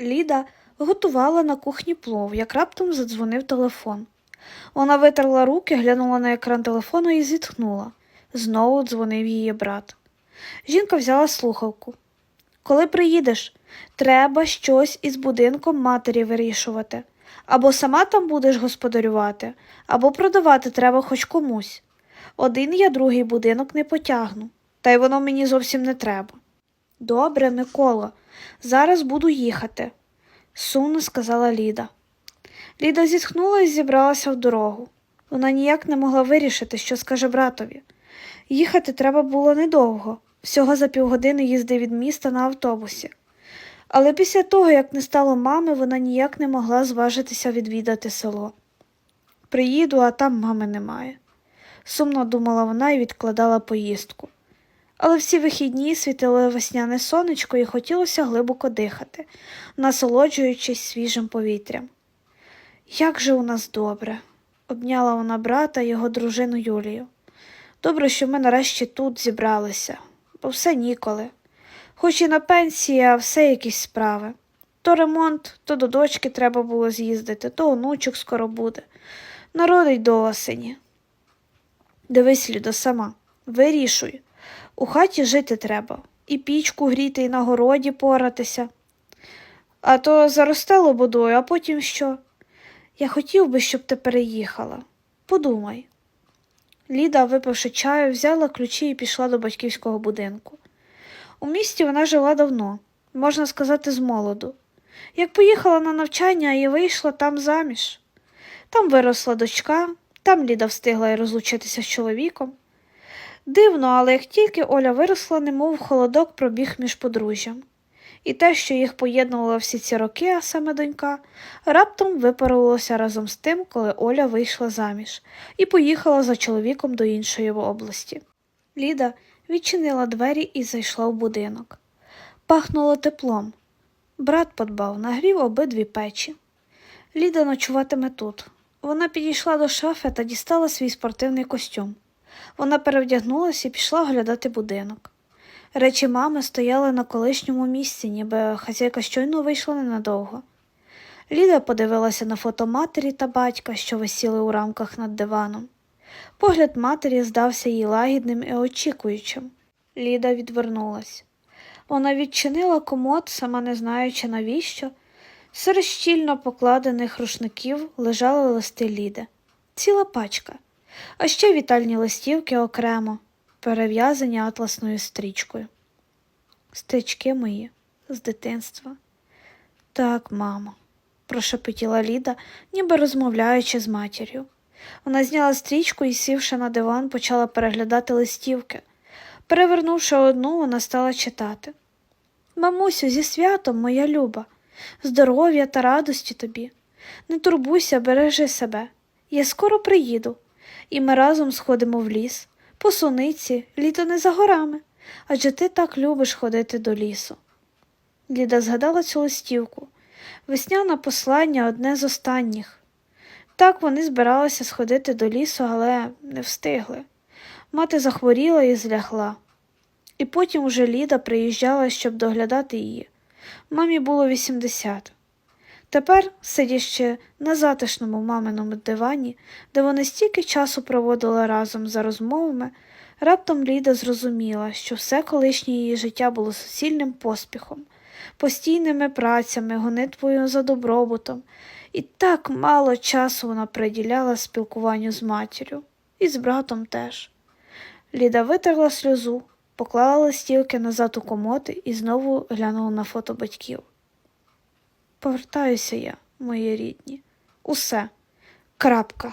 Ліда готувала на кухні плов, як раптом задзвонив телефон. Вона витерла руки, глянула на екран телефону і зітхнула. Знову дзвонив її брат. Жінка взяла слухавку. Коли приїдеш, треба щось із будинком матері вирішувати. Або сама там будеш господарювати, або продавати треба хоч комусь. Один я другий будинок не потягну, та й воно мені зовсім не треба. Добре, Микола, зараз буду їхати, сумно сказала Ліда. Ліда зітхнула і зібралася в дорогу. Вона ніяк не могла вирішити, що скаже братові. Їхати треба було недовго, всього за півгодини їзди від міста на автобусі. Але після того, як не стало мами, вона ніяк не могла зважитися відвідати село. Приїду, а там мами немає. Сумно думала вона і відкладала поїздку. Але всі вихідні світило весняне сонечко і хотілося глибоко дихати, насолоджуючись свіжим повітрям. Як же у нас добре, обняла вона брата його дружину Юлію. Добре, що ми нарешті тут зібралися, бо все ніколи. Хоч і на пенсії, а все якісь справи. То ремонт, то до дочки треба було з'їздити, то онучок скоро буде. Народить до осені. Дивись, Людо, сама, вирішуй. У хаті жити треба, і пічку гріти, і на городі поратися. А то заросте лободою, а потім що? Я хотів би, щоб ти переїхала. Подумай. Ліда, випивши чаю, взяла ключі і пішла до батьківського будинку. У місті вона жила давно, можна сказати, з молоду. Як поїхала на навчання і вийшла там заміж. Там виросла дочка, там Ліда встигла й розлучитися з чоловіком. Дивно, але як тільки Оля виросла, немов холодок пробіг між подружжям. І те, що їх поєднувало всі ці роки, а саме донька, раптом випарувалося разом з тим, коли Оля вийшла заміж і поїхала за чоловіком до іншої області. Ліда відчинила двері і зайшла в будинок. Пахнуло теплом. Брат подбав, нагрів обидві печі. Ліда ночуватиме тут. Вона підійшла до шафи та дістала свій спортивний костюм. Вона перевдягнулася і пішла оглядати будинок. Речі мами стояли на колишньому місці, ніби хазяйка щойно вийшла ненадовго. Ліда подивилася на фото матері та батька, що висіли у рамках над диваном. Погляд матері здався їй лагідним і очікуючим. Ліда відвернулась. Вона відчинила комод, сама не знаючи навіщо. Серед щільно покладених рушників лежали листи Ліди, ціла пачка, а ще вітальні листівки окремо, перев'язані атласною стрічкою. Стрічки мої з дитинства. Так, мамо, прошепотіла Ліда, ніби розмовляючи з матір'ю. Вона зняла стрічку і, сівши на диван, почала переглядати листівки. Перевернувши одну, вона стала читати. Мамусю, зі святом, моя люба, здоров'я та радості тобі. Не турбуйся, бережи себе. Я скоро приїду, і ми разом сходимо в ліс, по суниці, літо не за горами, адже ти так любиш ходити до лісу. Ліда згадала цю листівку. Весняне послання одне з останніх. Так вони збиралися сходити до лісу, але не встигли. Мати захворіла і злягла. І потім уже Ліда приїжджала, щоб доглядати її. Мамі було 80. Тепер, сидячи на затишному маминому дивані, де вони стільки часу проводили разом за розмовами, раптом Ліда зрозуміла, що все колишнє її життя було суцільним поспіхом, постійними працями, гонитвою за добробутом, і так мало часу вона приділяла спілкуванню з матір'ю, і з братом теж. Ліда витерла сльозу, поклала листівки назад у комод і знову глянула на фото батьків. Повертаюся я, мої рідні. Усе. Крапка.